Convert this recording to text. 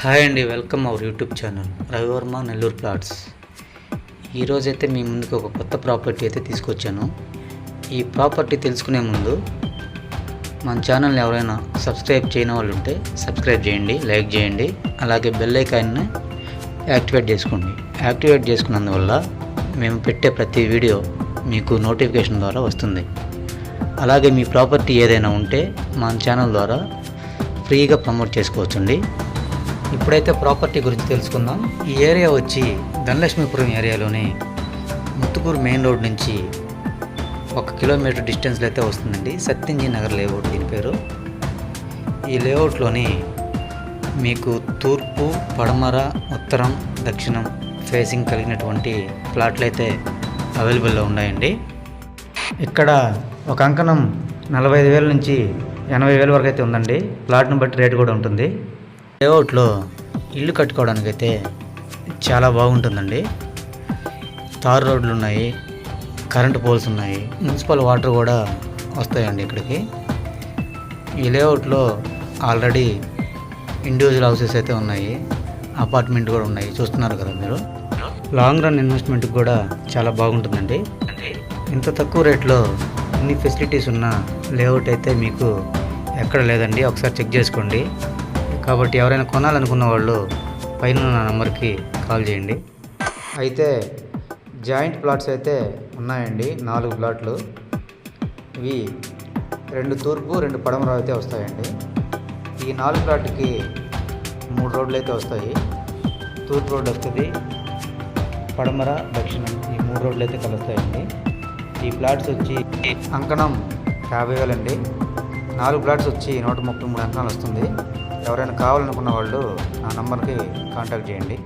Hi అండి welcome our YouTube channel Ravi Varma Nellore plots. ఈరోజైతే మీ ముందుకు ఒక కొత్త ప్రాపర్టీ అయితే తీసుకొచ్చాను. ఈ ప్రాపర్టీ తెలుసుకునే ముందు మన ఛానల్ని ఎవరైనా సబ్స్క్రైబ్ చేయని వాళ్ళు ఉంటే సబ్స్క్రైబ్ చేయండి లైక్ చేయండి అలాగే బెల్ ఐకాన్ని యాక్టివేట్ చేసుకోండి. యాక్టివేట్ చేసుకున్నందువల్ల మేము పెట్టే ప్రతి వీడియో మీకు నోటిఫికేషన్ ద్వారా వస్తుంది. అలాగే మీ ప్రాపర్టీ ఏదైనా ఉంటే మన ఛానల్ ద్వారా ఫ్రీగా ప్రమోట్ చేసుకోవచ్చండి. ఇప్పుడైతే ప్రాపర్టీ గురించి తెలుసుకుందాం. ఈ ఏరియా వచ్చి ధనలక్ష్మీపురం ఏరియాలోని ముత్తుకూరు మెయిన్ రోడ్ నుంచి ఒక కిలోమీటర్ డిస్టెన్స్లో అయితే వస్తుందండి. సత్యంజీ నగర్ లేఅవుట్ దీని పేరు. ఈ లేఅవుట్లోని మీకు తూర్పు పడమర ఉత్తరం దక్షిణం ఫేసింగ్ కలిగినటువంటి ప్లాట్లు అయితే అవైలబుల్లో ఉన్నాయండి. ఇక్కడ ఒక అంకణం నలభై ఐదు వేల నుంచి ఎనభై వేల వరకు అయితే ఉందండి. ప్లాట్ను బట్టి రేటు కూడా ఉంటుంది. లేఅవుట్లో ఇల్లు కట్టుకోవడానికి అయితే చాలా బాగుంటుందండి. తారు రోడ్లు ఉన్నాయి కరెంటు పోల్స్ ఉన్నాయి మున్సిపల్ వాటర్ కూడా వస్తాయండి ఇక్కడికి. ఈ లేఅవుట్లో ఆల్రెడీ ఇండివిజువల్ హౌసెస్ అయితే ఉన్నాయి అపార్ట్మెంట్ కూడా ఉన్నాయి చూస్తున్నారు కదా మీరు. లాంగ్ రన్ ఇన్వెస్ట్మెంట్కి కూడా చాలా బాగుంటుందండి. ఇంత తక్కువ రేట్లో అన్ని ఫెసిలిటీస్ ఉన్న లేఅవుట్ అయితే మీకు ఎక్కడ లేదండి. ఒకసారి చెక్ చేసుకోండి. కాబట్టి ఎవరైనా కొనాలనుకున్న వాళ్ళు పైన నా నెంబర్కి కాల్ చేయండి. అయితే జాయింట్ ప్లాట్స్ అయితే ఉన్నాయండి నాలుగు ప్లాట్లు. ఇవి రెండు తూర్పు రెండు పడమర అయితే వస్తాయండి. ఈ నాలుగు ప్లాట్కి మూడు రోడ్లు అయితే వస్తాయి. తూర్పు రోడ్ వస్తుంది పడమర దక్షిణం ఈ మూడు రోడ్లు అయితే కలుస్తాయండి. ఈ ప్లాట్స్ వచ్చి అంకణం యాభై వేలండి. నాలుగు ప్లాట్స్ వచ్చి నూట ముప్పై మూడు అంకణాలు వస్తుంది. ఎవరైనా కావాలనుకున్న వాళ్ళు నా నంబర్కి కాంటాక్ట్ చేయండి.